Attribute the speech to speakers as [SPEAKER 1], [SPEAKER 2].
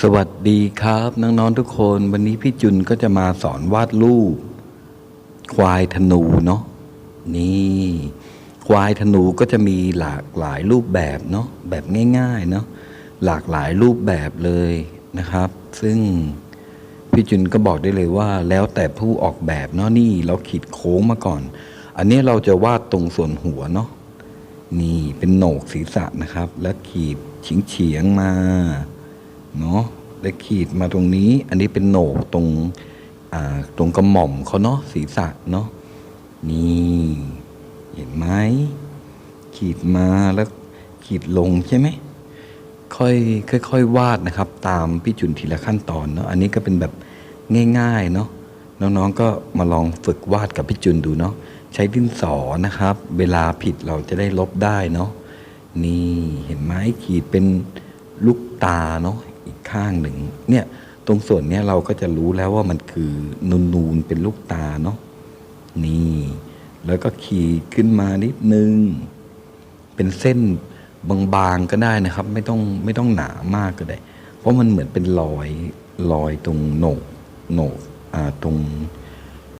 [SPEAKER 1] สวัสดีครับน้องๆทุกคน วันนี้พี่จุนก็จะมาสอนวาดรูป ควายธนูเนาะนี่ควายธนูก็จะมีหลากหลายรูปแบบเนาะแบบง่าย ๆ เนาะหลากหลายรูปแบบเลยนะครับ ซึ่งพี่จุนก็บอกได้เลยว่า แล้วแต่ผู้ออกแบบเนาะนี่เราขีดโค้งมาก่อน อันนี้เราจะวาดตรงส่วนหัวเนาะนี่เป็นโหนกศีรษะนะครับ แล้วขีดเฉียงๆมา แล้ขีดมาตรงนี้ อันนี้เป็นโหนกตรงตรงกระหม่อมเขาเนาะศีรษะเนาะนี่เห็นไหมขีดมาแล้วขีดลงใช่ไหมค่อยค่อยๆวาดนะครับ ตามพี่จุนทีละขั้นตอนเนาะอันนี้ก็เป็นแบบง่ายๆเนาะน้องๆก็มาลองฝึกวาดกับพี่จุนดูเนาะใช้ดินสอนะครับ เวลาผิดเราจะได้ลบได้เนาะนี่เห็นไหมขีดเป็นลูกตาเนาะ ข้างหนึ่งเนี่ยตรงส่วนเนี้ยเราก็จะรู้แล้วว่ามันคือนูนๆเป็นลูกตาเนาะนี่ แล้วก็ขีดขึ้นมานิดนึง เป็นเส้นบางๆก็ได้นะครับ ไม่ต้องไม่ต้องหนามากก็ได้ เพราะมันเหมือนเป็นรอยรอยตรงโหนกโหนกอ่าตรง